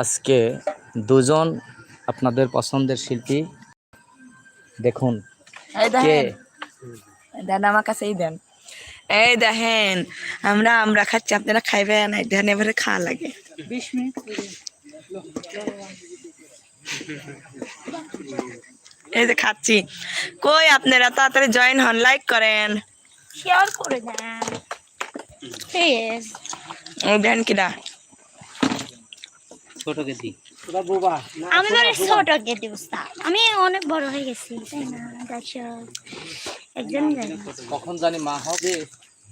আজকে দুজন আপনাদের পছন্দের শিল্পী। দেখুন কে? দেন আমার কাছেই দেন। এই দেখেন আমরা আমরা খাচ্ছি আপনারা খাইবেন এই দেখেন এবারে খাওয়া লাগে। এই যে খাচ্ছি। কই আপনারা তাড়াতাড়ি জয়েন হন লাইক করেন। শেয়ার করে দেন। প্লিজ ও দেন কিনা আমি মানে ছোট গেদি উস্তাদ আমি অনেক বড় হয়ে গেছি তাই না দর্শক একজন জানি। কখন জানি মা হবে?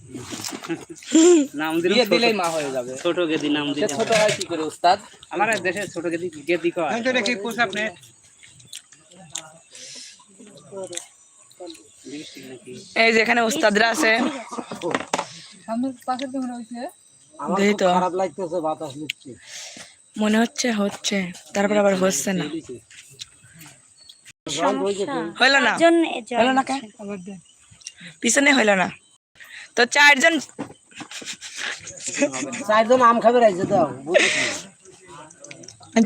নাম দিলে দিলেই মা হয়ে যাবে। ছোট গেদি নাম দিলে ছোট হয় কি করে উস্তাদ? আমার দেশে ছোট গেদি গেদি কয়? আমি তো দেখি কোষ আপনি। এই যে এখানে উস্তাদরা আছে। দেখি তো। খারাপ লাগতেছে বাতাস নিচ্ছে। মনে হচ্ছে হচ্ছে। তারপর আবার হচ্ছে না। হইল না। হইল না কে? পিছনে হইল না। তো চারজন চারজন আম খাবে রাইছে দাও।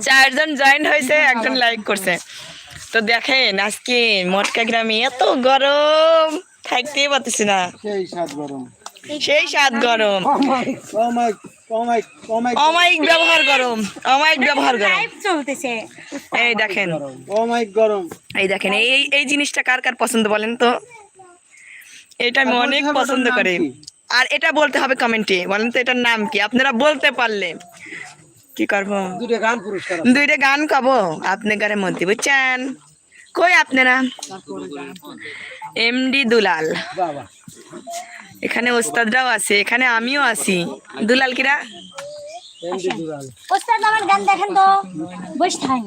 চারজন জয়েন হয়েছে একজন লাইক করছে। তো দেখেন আজকে মটকা গ্রামে এত গরম। থাকতেই পারতেছি না। সেই সাত গরম। সেই সাত গরম। অমাইক অমাইক অমাইক অমাইক ব্যবহার গরম অমাইক ব্যবহার গরম। চলতেছে। এই দেখেন। অমাইক গরম। এই দেখেন এই এই- জিনিসটা কার কার পছন্দ বলেন তো? এটা আমি অনেক পছন্দ করি। আর এটা বলতে হবে কমেন্টে বলেন তো এটার নাম কি? আপনারা বলতে পারলে। কি করব? দুটো গান পুরস্কার দুইটা গান গাবো আপনাদের মধ্যে বুঝছেন? কই আপনারা? এমডি দুলাল। বাবা। এখানে ওস্তাদরাও আছে এখানে আমিও আছি। দুলাল কিরা? ওস্তাদ আমার গান দেখেন তো। বসে থাকেন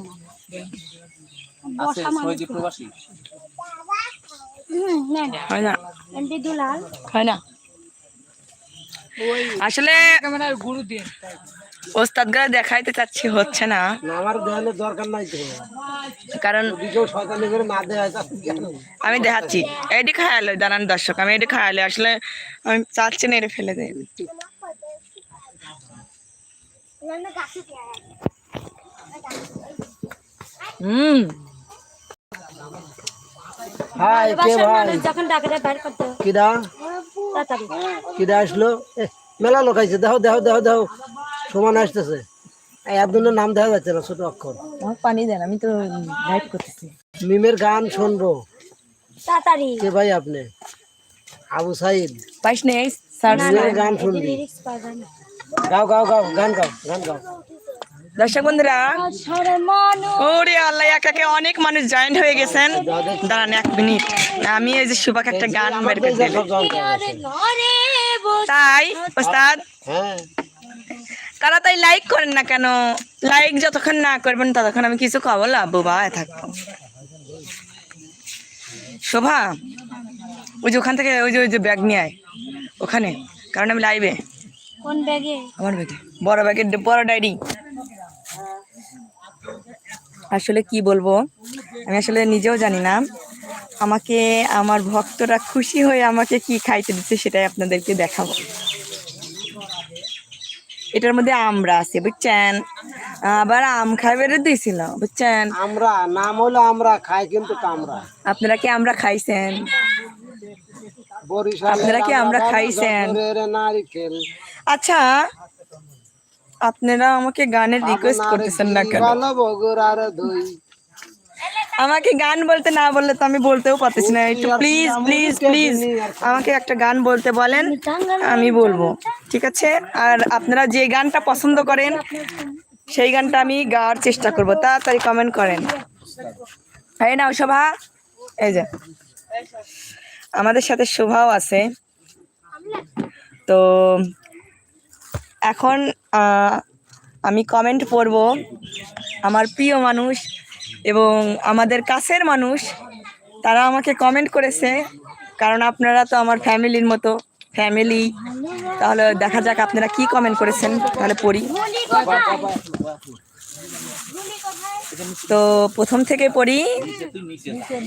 না আসলে ওস্তাদরা দেখাইতে চাচ্ছি হচ্ছে না। না আমার দেখানোর দরকার নাই কারণ? আমি দেখাচ্ছি। এটি খায়ালো দাঁড়ান দর্শক আমি এটি খায়ালো আসলে আমি চাচ্ছি না এটা ফেলে দেয়। হুম। হাই কে ভাই? মানুষ যখন ডাকাটা বের করতে। কিডা কিডা আসলো? মেলা লোক আইছে দেখো দেখো দেখো দেখো। সমান আসতেছে। এই একজনের নাম দেওয়া যাচ্ছে না ছোট অক্ষর। পানি দেন আমি তো লাইভ করতেছি। মিমের গান শুনব। তাড়াতাড়ি। কে ভাই আপনি? আবু সাইদ। পাইস নেই স্যার। গান শুনবি। গাও গাও গাও গান গাও গান গাও। দর্শক বন্ধুরা ওরে আল্লাহ একাকে অনেক মানুষ জয়েন্ট হয়ে গেছেন। দাঁড়ান এক মিনিট। আমি এই যে সুবাক একটা গান বের করে। তাই ওস্তাদ? হ্যাঁ। তারা তাই লাইক করেন না কেন? লাইক যতক্ষণ না করবেন ততক্ষণ আমি কিছু খাব না বোবা থাকব। শোভা ওই যে ওখান থেকে ওই যে ওই যে ব্যাগ নিয়ে আয়। ওখানে কারণ আমি লাইভে কোন ব্যাগে আমার ব্যাগে বড় ব্যাগের বড় ডায়েরি আসলে কি বলব? আমি আসলে নিজেও জানি না। আমাকে আমার ভক্তরা খুশি হয়ে আমাকে কি খাইতে দিচ্ছে সেটাই আপনাদেরকে দেখাবো। এটার মধ্যে আমরা আছে বুঝছেন? আবার আম খাইবারে দিয়েছিল বুঝছেন? আমরা নাম হলো আমরা খাই কিন্তু কামরা আপনারা কি আমরা খাইছেন? আপনারা কি আমরা খাইছেন? আচ্ছা আপনারা আমাকে গানের রিকোয়েস্ট করতেছেন না কেন? আমাকে গান বলতে না বললে তো আমি বলতেও পারতেছি না। একটু প্লিজ প্লিজ প্লিজ আমাকে একটা গান বলতে বলেন আমি বলব ঠিক আছে? আর আপনারা যে গানটা পছন্দ করেন সেই গানটা আমি গাওয়ার চেষ্টা করব। তাড়াতাড়ি কমেন্ট করেন। এই নাও শোভা। এই যে আমাদের সাথে শোভাও আছে। তো এখন আমি কমেন্ট পড়ব। আমার প্রিয় মানুষ এবং আমাদের কাছের মানুষ তারা আমাকে কমেন্ট করেছে কারণ আপনারা তো আমার ফ্যামিলির মতো ফ্যামিলি। তাহলে দেখা যাক আপনারা কি কমেন্ট করেছেন তাহলে পড়ি। তো প্রথম থেকে পড়ি।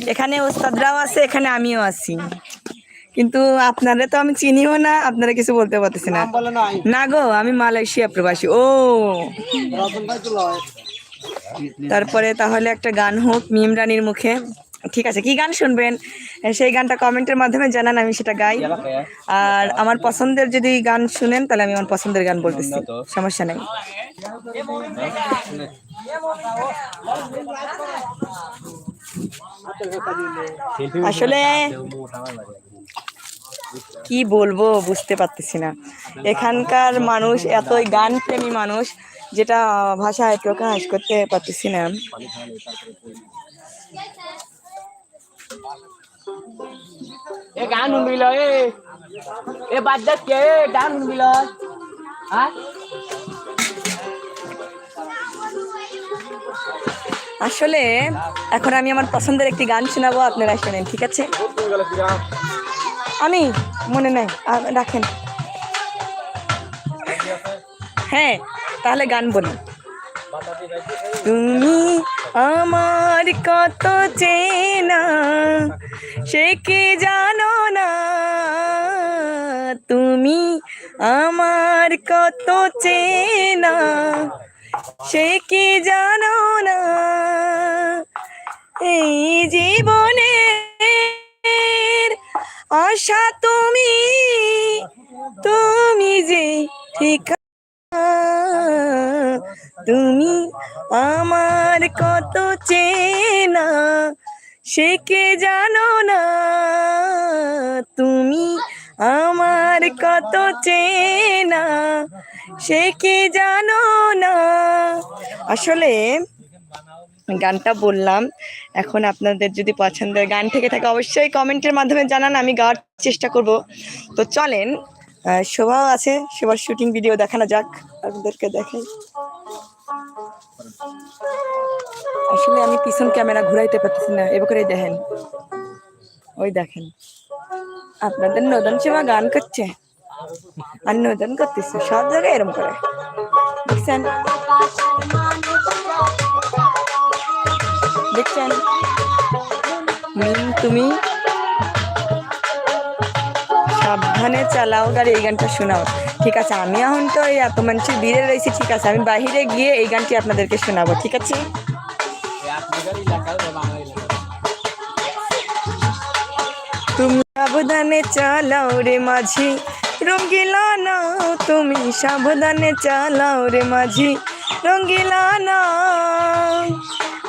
এখানে ওস্তাদরাও আছে এখানে আমিও আছি। কিন্তু আপনারা তো আমি চিনিও না আপনারা কিছু বলতে পারতেছি না। না। গো আমি মালয়েশিয়া প্রবাসী। ও! তারপরে তাহলে একটা গান হোক, মিম রানীর মুখে। ঠিক আছে, কি গান শুনবেন? সেই গানটা কমেন্টের মাধ্যমে জানান, আমি সেটা গাই। আর আমার পছন্দের যদি গান শুনেন, তাহলে আমি আমার পছন্দের গান বলতেছি। সমস্যা নেই। আসলে কি বলব, বুঝতে পারতেছি না। এখানকার মানুষ এতই গান প্রেমী মানুষ যেটা ভাষায় প্রকাশ করতে পারতেছি না। এ গান শুনবিল এ এ বাদ দে কে গান শুনবিল হ্যাঁ? আসলে এখন আমি আমার পছন্দের একটি গান শোনাবো আপনারা শোনেন ঠিক আছে? আমি? মনে নাই রাখেন। হ্যাঁ। তাহলে গান বলি। তুমি আমার কত চেনা, সে কি জানো না? তুমি আমার কত চেনা, সে কি জানো না? এই জীবনের আশা তুমি তুমি যে ঠিক তুমি আমার কত চেনা, সে কে জানো না? তুমি আমার কত চেনা, সে কে জানো না? আসলে গানটা বললাম। এখন আপনাদের যদি পছন্দের গান থেকে থাকে, অবশ্যই কমেন্টের মাধ্যমে জানান, আমি গাওয়ার চেষ্টা করব। তো চলেন শোভাও আছে। শোভার শুটিং ভিডিও দেখানো যাক, আপনাদেরকে দেখাই। আসলে আমি পিছন ক্যামেরা ঘুরাইতে পারতেছি না এবার দেখেন। ওই দেখেন। আপনাদের নদন সেবা গান করছে। আর নদন করতেছে, সব জায়গায় এরম করে। দেখছেন? দেখছেন? তুমি? সাবধানে চালাও, গাড়ি, এই গানটা শোনাও। ঠিক আছে, আমি এখন তো এই এত মানুষের ভিড়ে রয়েছি, ঠিক আছে, আমি বাহিরে গিয়ে এই গানটি আপনাদেরকে শোনাবো, ঠিক আছে? তুমি সাবধানে চালাও রে মাঝি, রঙ্গিলা নাও, তুমি সাবধানে চালাও রে মাঝি, রঙ্গিলা নাও।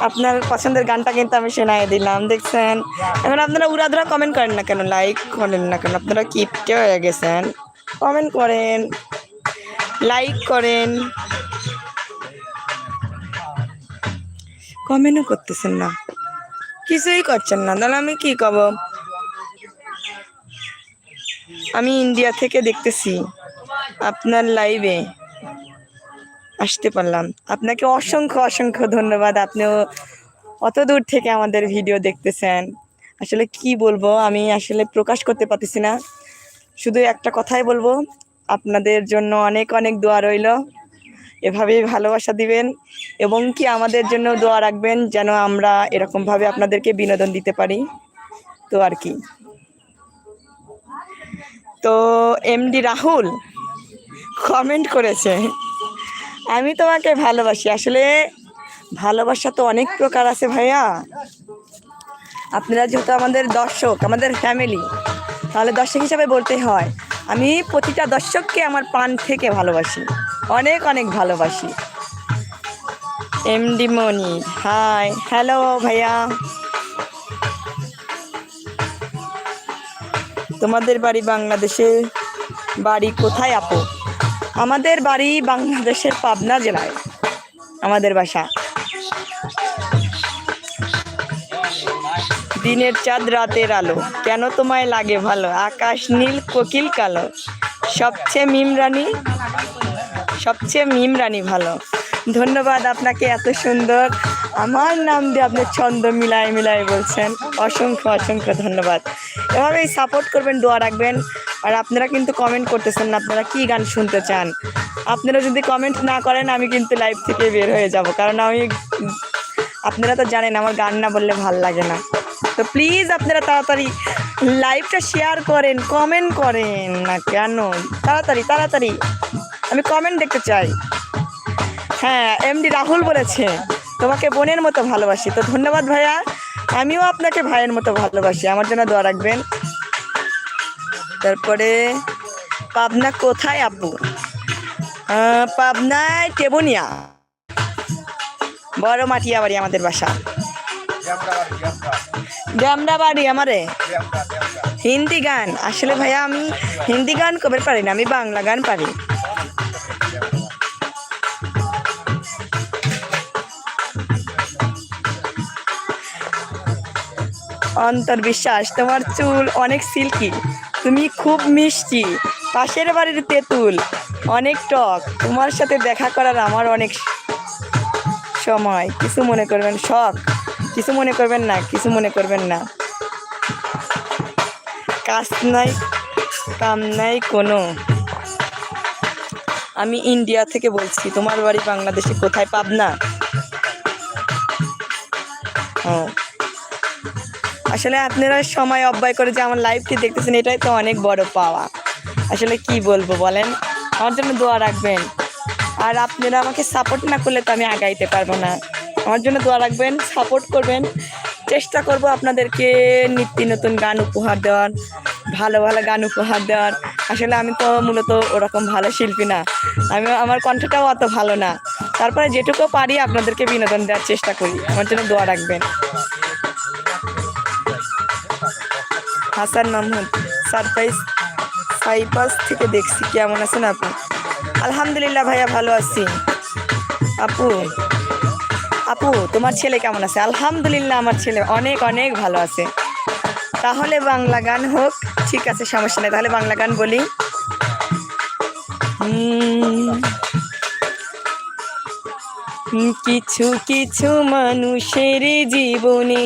আপনার পছন্দের গানটা কিন্তু আমি শোনাই দিলাম, দেখছেন? এখন আপনারা উড়াধুরা কমেন্ট করেন না কেন? লাইক করেন না কেন? আপনারা কিপটে হয়ে গেছেন। কমেন্ট করেন। লাইক করেন। কমেন্টও করতেছেন না। কিছুই করছেন না। তাহলে আমি কি কব আমি ইন্ডিয়া থেকে দেখতেছি। আপনার লাইভে আসতে পারলাম। আপনাকে অসংখ্য অসংখ্য ধন্যবাদ। আপনিও অত দূর থেকে আমাদের ভিডিও দেখতেছেন। আসলে কি বলব, আমি আসলে প্রকাশ করতে পারতেছি না। শুধু একটা কথাই বলব, আপনাদের জন্য অনেক অনেক দোয়া রইল। এভাবেই ভালোবাসা দিবেন এবং কি আমাদের জন্য দোয়া রাখবেন যেন আমরা এরকমভাবে আপনাদেরকে বিনোদন দিতে পারি। তো আর কি। তো এমডি রাহুল কমেন্ট করেছে। আমি তোমাকে ভালোবাসি। আসলে ভালোবাসা তো অনেক প্রকার আছে ভাইয়া। আপনারা যেহেতু আমাদের দর্শক, আমাদের ফ্যামিলি তাহলে দর্শক হিসাবে বলতে হয়, আমি প্রতিটা দর্শককে আমার পান থেকে ভালোবাসি। অনেক অনেক ভালোবাসি। এমডি মনি হাই হ্যালো ভাইয়া। তোমাদের বাড়ি বাংলাদেশে বাড়ি কোথায় আপু? আমাদের বাড়ি বাংলাদেশের পাবনা জেলায়, আমাদের বাসা। দিনের চাঁদ, রাতের আলো, কেন তোমায় লাগে ভালো? আকাশ নীল, কোকিল কালো। সবচেয়ে মিম রানী, সবচেয়ে মিম রানী ভালো। ধন্যবাদ আপনাকে এত সুন্দর। আমার নাম দিয়ে আপনি ছন্দ মিলাই মিলাই বলছেন। অসংখ্য অসংখ্য ধন্যবাদ। এভাবেই সাপোর্ট করবেন, দোয়া রাখবেন। আর আপনারা কিন্তু কমেন্ট করতেছেন না, আপনারা কী গান শুনতে চান? আপনারা যদি কমেন্ট না করেন, আমি কিন্তু লাইভ থেকে বের হয়ে যাব, কারণ আমি আপনারা তো জানেন, আমার গান না বললে ভালো লাগে না। তো প্লিজ আপনারা তাড়াতাড়ি লাইভটা শেয়ার করেন কমেন্ট করেন, না কেন? তাড়াতাড়ি তাড়াতাড়ি। আমি কমেন্ট দেখতে চাই। হ্যাঁ এমডি রাহুল বলেছে, তোমাকে বোনের মতো ভালোবাসি। তো ধন্যবাদ ভাইয়া, আমিও আপনাকে ভাইয়ের মতো ভালোবাসি। আমার জন্য দোয়া রাখবেন। তারপরে পাবনা কোথায়, আব্বু? পাবনায় টেবুনিয়া। বড় মাটিয়া বাড়ি আমাদের বাসা। ড্যামরা বাড়ি আমারে। হিন্দি গান। আসলে ভাইয়া, আমি হিন্দি গান কবে পারি না? আমি বাংলা গান পারি। অন্তর বিশ্বাস তোমার চুল অনেক সিল্কি। তুমি খুব মিষ্টি। পাশের বাড়ির তেঁতুল। অনেক টক। তোমার সাথে দেখা করার আমার অনেক সময়। কিছু মনে করবেন, শখ। কিছু মনে করবেন না, কিছু মনে করবেন না। কাজ নাই, কাম নাই কোনো। আমি ইন্ডিয়া থেকে বলছি, তোমার বাড়ি বাংলাদেশে কোথায়? পাবনা। ও। আসলে আপনারা সময় অব্যয় করে যে আমার লাইভটি দেখতেছেন, এটাই তো অনেক বড় পাওয়া। আসলে কি বলব বলেন? আমার জন্য দোয়া রাখবেন। আর আপনারা আমাকে সাপোর্ট না করলে তো আমি আগাইতে পারব না। আমার জন্য দোয়া রাখবেন সাপোর্ট করবেন। চেষ্টা করব আপনাদেরকে নিত্য নতুন গান উপহার দেওয়ার, ভালো ভালো গান উপহার দেওয়ার। আসলে আমি তো মূলত ওরকম ভালো শিল্পী না। আমি, আমার কণ্ঠটাও অত ভালো না। তারপরে যেটুকু পারি আপনাদেরকে বিনোদন দেওয়ার চেষ্টা করি। আমার জন্য দোয়া রাখবেন। হাসান মাহমুদ সারপ্রাইজ সাইপাস থেকে দেখছি। কেমন আছেন আপু? আলহামদুলিল্লাহ ভাইয়া ভালো আছি। আপু আপু, তোমার ছেলে কেমন আছে? আলহামদুলিল্লাহ আমার ছেলে অনেক অনেক ভালো আছে। তাহলে বাংলা গান হোক, ঠিক আছে, সমস্যা নেই। তাহলে বাংলা গান বলি। কিছু কিছু মানুষের জীবনে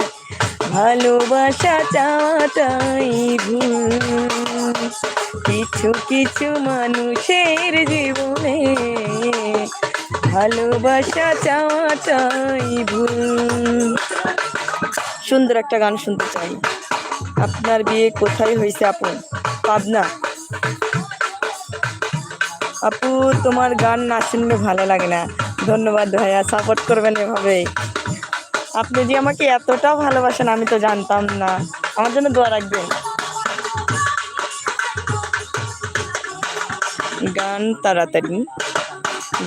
ভালোবাসা চাওয়াটাই ভুল। কিছু কিছু মানুষের জীবনে ভালোবাসা চাওয়াটাই ভুল। সুন্দর একটা গান শুনতে চাই। আপনার বিয়ে কোথায় হয়েছে, আপু? পাবনা। আপু, তোমার গান না শুনলে ভালো লাগে না। ধন্যবাদ ভাইয়া সাপোর্ট করবেন এভাবে আপনি যে আমাকে এতটা ভালোবাসেন, আমি তো জানতাম না। আমার জন্য দোয়া রাখবেন। গান তাড়াতাড়ি।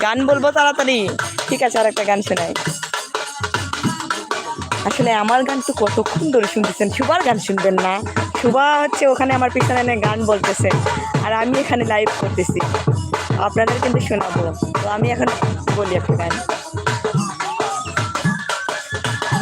গান বলব তাড়াতাড়ি। ঠিক আছে আর একটা গান শোনাই। আসলে আমার গান তো কতক্ষণ ধরে শুনতেছেন? সুবার গান শুনবেন না। সুবা হচ্ছে ওখানে আমার পিছনে গান বলতেছে। আর আমি এখানে লাইভ করতেছি। আপনাদের কিন্তু শোনাবো। তো আমি এখন বলি একটা গান।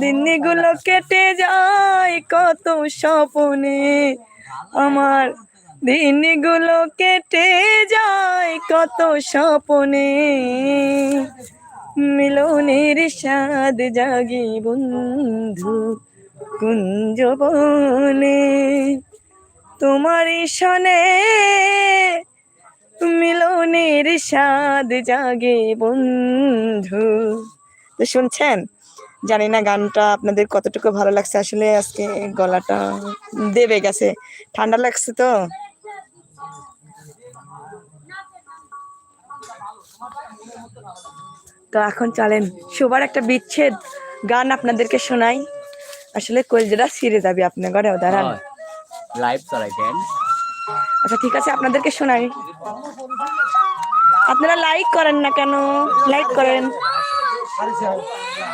দিনগুলো কেটে যায় কত স্বপনে। আমার দিনগুলো কেটে যায় কত স্বপনে। মিলনের স্বাদ জাগে বন্ধু কুঞ্জবনে তোমার সনে মিলনের স্বাদ জাগে বন্ধু। তো শুনছেন? জানি না গানটা আপনাদের কতটুকু ভালো লাগছে। আসলে আজকে গলাটা দেবে গেছে। ঠান্ডা লাগছে তো? তো এখন চলেন সবার একটা বিচ্ছেদ গান আপনাদেরকে শোনাই। আসলে কলজেরা ছিঁড়ে যাবে আপনার ঘরে দাঁড়ান। লাইভ চালাইতেন আচ্ছা ঠিক আছে আপনাদেরকে শোনাই। আপনারা লাইক করেন না কেন? লাইক করেন।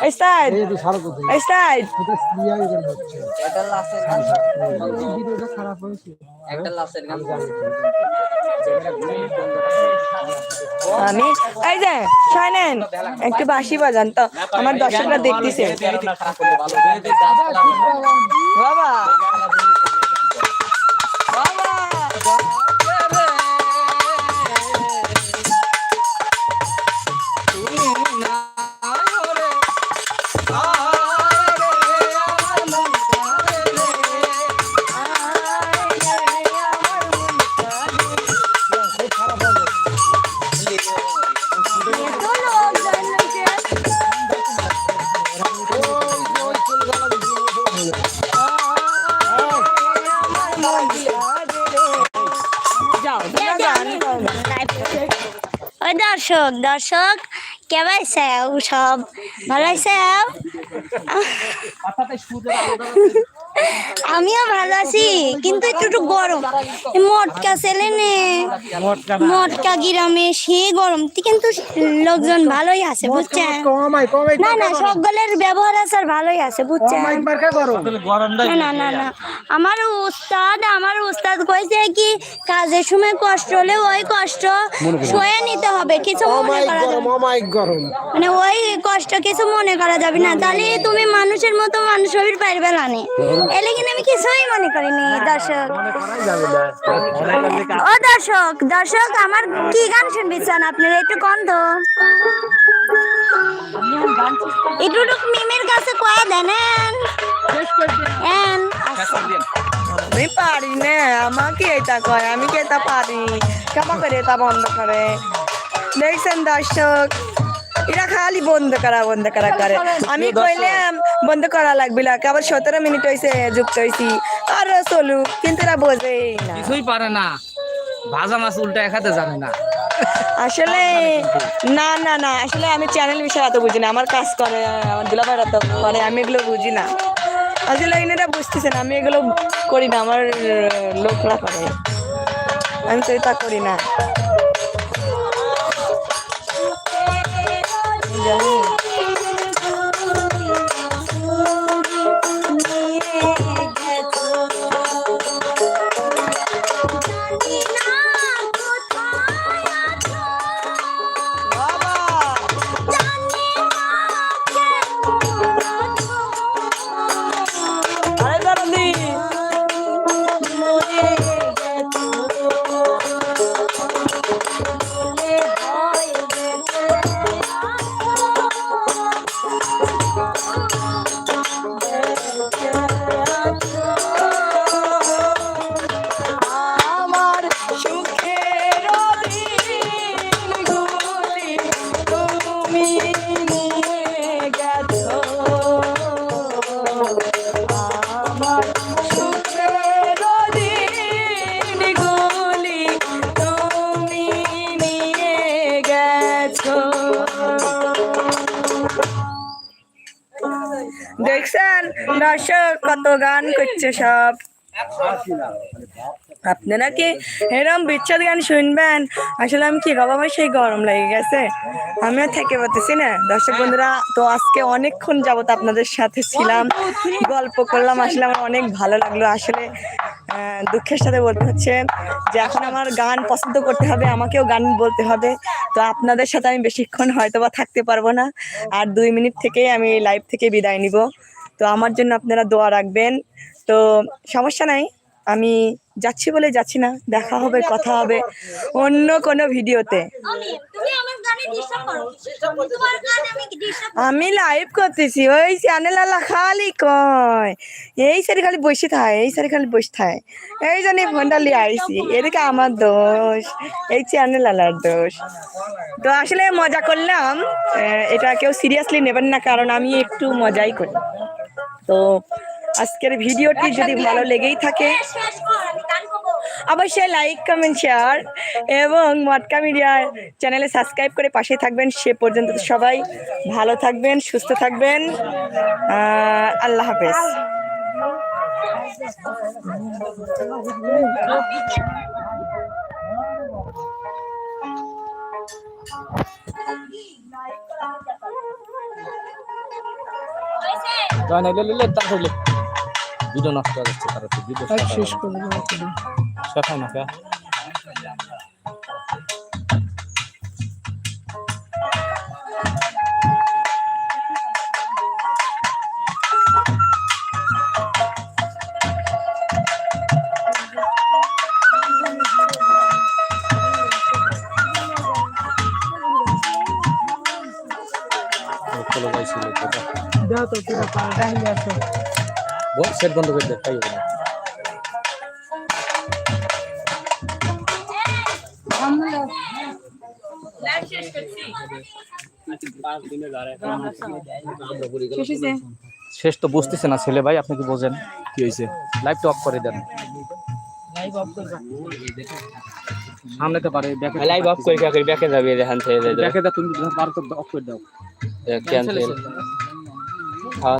এই সাইড এই যে সারা কথা এই সাইড এটা ক্লিয়ার গান। আমি এই যে শাইনেন একটু বাঁশি বাজান তো আমার দর্শকরা দেখতেছে। বাবা দর্শক দর্শক কেমন সব? ভালো আছে? আমিও ভালো আছি কিন্তু একটু একটু গরম। মটকা ছেলে নে। মটকা গ্রামে সে গরম। কিন্তু লোকজন ভালোই আছে বুঝছেন কমাই কমাই না না সকলের ব্যবহার আছে ভালোই আছে বুঝছেন না না না। না আমার উস্তাদ আমার উস্তাদ কইছে কি কাজের সময় কষ্ট হলে ওই কষ্ট সয়ে নিতে হবে কিছু মনে করা মানে ওই কষ্ট কিছু মনে করা যাবে না। তাহলে তুমি মানুষের মতো মানুষ হবির পারবে না নে। এলে কিনা আমি কিছুই মনে করিনি দর্শক। ও দর্শক দর্শক আমার কি গান শুনবি চান আপনারা একটু কন তো। একটু মিমের কাছে কয়া দেন এন। আমি পারি না আমাকে এটা কয়? আমি কি এটা পারি? কেমন করে এটা বন্ধ করে। দেখছেন দর্শক? এরা খালি বন্ধ করা বন্ধ করা করে। আমি কইলাম বন্ধ করা লাগবে আবার সতেরো মিনিট হয়েছে যুক্ত হয়েছি আর চলুক কিন্তু এরা বোঝেই না। কিছুই পারে না। ভাজা মাছ উল্টা একাতে জানে না। আসলে না না না। আসলে আমি চ্যানেল বিষয়ে এত বুঝি না। আমার কাজ করে আমার দুলাভাই এত করে আমি এগুলো বুঝি না। আসলে এনারা বুঝতেছে না আমি এগুলো করি না। আমার লোকরা করে। আমি তো এটা করি না। জানি। দর্শক কত গান করছে সব। আপনারা কি এরকম বিচ্ছেদ গান শুনবেন? আসলে আমি কি বাবা আমার সেই গরম লেগে গেছে? আমি আর থেকে পারতেছি না। দর্শক বন্ধুরা, তো আজকে অনেকক্ষণ যাবত আপনাদের সাথে ছিলাম, গল্প করলাম। আসলে আমার অনেক ভালো লাগল। আসলে দুঃখের সাথে বলতে হচ্ছে যে এখন আমার গান পছন্দ করতে হবে, আমাকেও গান বলতে হবে। তো আপনাদের সাথে আমি বেশিক্ষণ হয়তো বা থাকতে পারব না। আর দুই মিনিট থেকেই আমি লাইভ থেকে বিদায় নিব। তো আমার জন্য আপনারা দোয়া রাখবেন। তো সমস্যা নাই আমি যাচ্ছি বলে যাচ্ছি না দেখা হবে কথা হবে অন্য কোনো ভিডিওতে। আমি লাইভ করতেছি ওই চ্যানেল আলা খালি কয়। এই সারি খালি বসে থাকে এই সারি খালি বসে থাকে এই জন্য ফোনটা লিয়ে আইছি এদিকে আমার দোষ এই চ্যানেল আলার দোষ। তো আসলে মজা করলাম এটা কেউ সিরিয়াসলি নেবেন না কারণ আমি একটু মজাই করি। তো আজকের ভিডিওটি যদি ভালো লেগেই থাকে অবশ্যই লাইক কমেন্ট শেয়ার এবং মটকা মিডিয়ার চ্যানেলে সাবস্ক্রাইব করে পাশে থাকবেন। সে পর্যন্ত সবাই ভালো থাকবেন সুস্থ থাকবেন। আল্লাহ হাফেজ। জয় না লে লে লে তাড়াতাড়ি লে। ভিডিও নষ্ট হয়ে যাচ্ছে তাড়াতাড়ি ভিডিও শেষ করে শেষ হয় না। বল সেট বন্ধ করে দে তাই হবে শেষ তো বুঝতেছে না ছেলে ভাই আপনি কি বোঝেন? কি হয়েছে? লাইভটা অফ করে দেন। সামনে তো পারে ব্যাকে লাইভ অফ করে করে? ব্যাকে যাবে এখান থেকে ব্যাকে তুমি পার তো অফ করে দাও। ক্যান্সেল 他。